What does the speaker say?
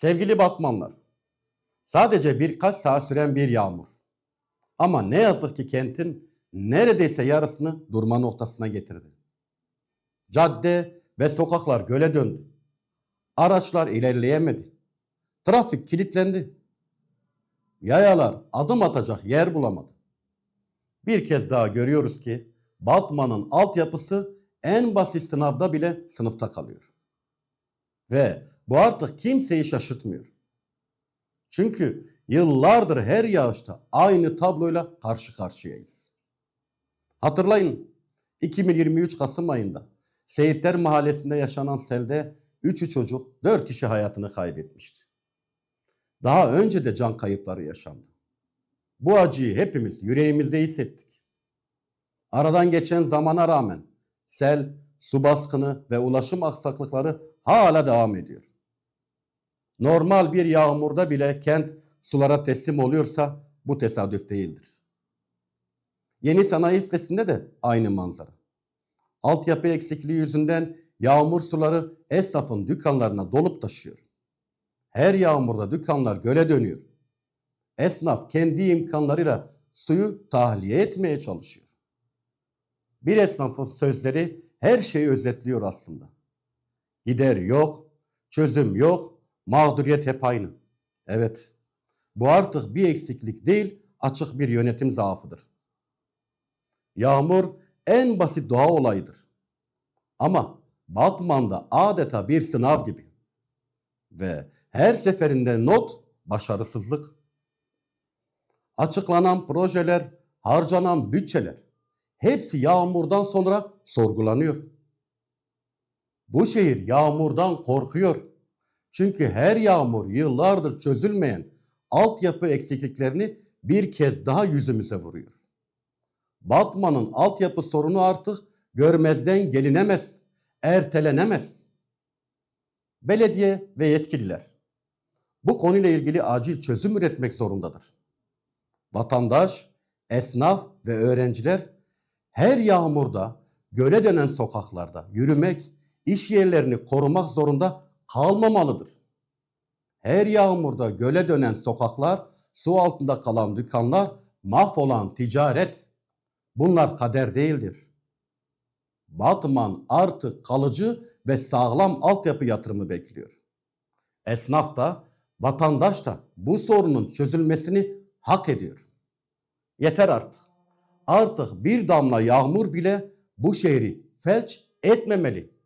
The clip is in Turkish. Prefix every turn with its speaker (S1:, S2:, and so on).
S1: Sevgili Batmanlar, sadece birkaç saat süren bir yağmur. Ama ne yazık ki kentin neredeyse yarısını durma noktasına getirdi. Cadde ve sokaklar göle döndü. Araçlar ilerleyemedi. Trafik kilitlendi. Yayalar adım atacak yer bulamadı. Bir kez daha görüyoruz ki Batman'ın altyapısı en basit sınavda bile sınıfta kalıyor. Ve bu artık kimseyi şaşırtmıyor. Çünkü yıllardır her yağışta aynı tabloyla karşı karşıyayız. Hatırlayın 2023 Kasım ayında Seyitler Mahallesi'nde yaşanan selde 3'ü çocuk 4 kişi hayatını kaybetmişti. Daha önce de can kayıpları yaşandı. Bu acıyı hepimiz yüreğimizde hissettik. Aradan geçen zamana rağmen sel, su baskını ve ulaşım aksaklıkları hala devam ediyor. Normal bir yağmurda bile kent sulara teslim oluyorsa bu tesadüf değildir. Yeni sanayi sitesinde de aynı manzara. Altyapı eksikliği yüzünden yağmur suları esnafın dükkanlarına dolup taşıyor. Her yağmurda dükkanlar göle dönüyor. Esnaf kendi imkanlarıyla suyu tahliye etmeye çalışıyor. Bir esnafın sözleri her şeyi özetliyor aslında. Gider yok, çözüm yok, mağduriyet hep aynı. Evet, bu artık bir eksiklik değil, açık bir yönetim zaafıdır. Yağmur en basit doğa olayıdır. Ama Batman'da adeta bir sınav gibi. Ve her seferinde not başarısızlık. Açıklanan projeler, harcanan bütçeler hepsi yağmurdan sonra sorgulanıyor. Bu şehir yağmurdan korkuyor. Çünkü her yağmur yıllardır çözülmeyen altyapı eksikliklerini bir kez daha yüzümüze vuruyor. Batman'ın altyapı sorunu artık görmezden gelinemez, ertelenemez. Belediye ve yetkililer bu konuyla ilgili acil çözüm üretmek zorundadır. Vatandaş, esnaf ve öğrenciler her yağmurda göle dönen sokaklarda yürümek, iş yerlerini korumak zorunda kalmamalıdır. Her yağmurda göle dönen sokaklar, su altında kalan dükkanlar, mahvolan ticaret bunlar kader değildir. Batman artık kalıcı ve sağlam altyapı yatırımı bekliyor. Esnaf da, vatandaş da bu sorunun çözülmesini hak ediyor. Yeter artık. Artık bir damla yağmur bile bu şehri felç etmemeli.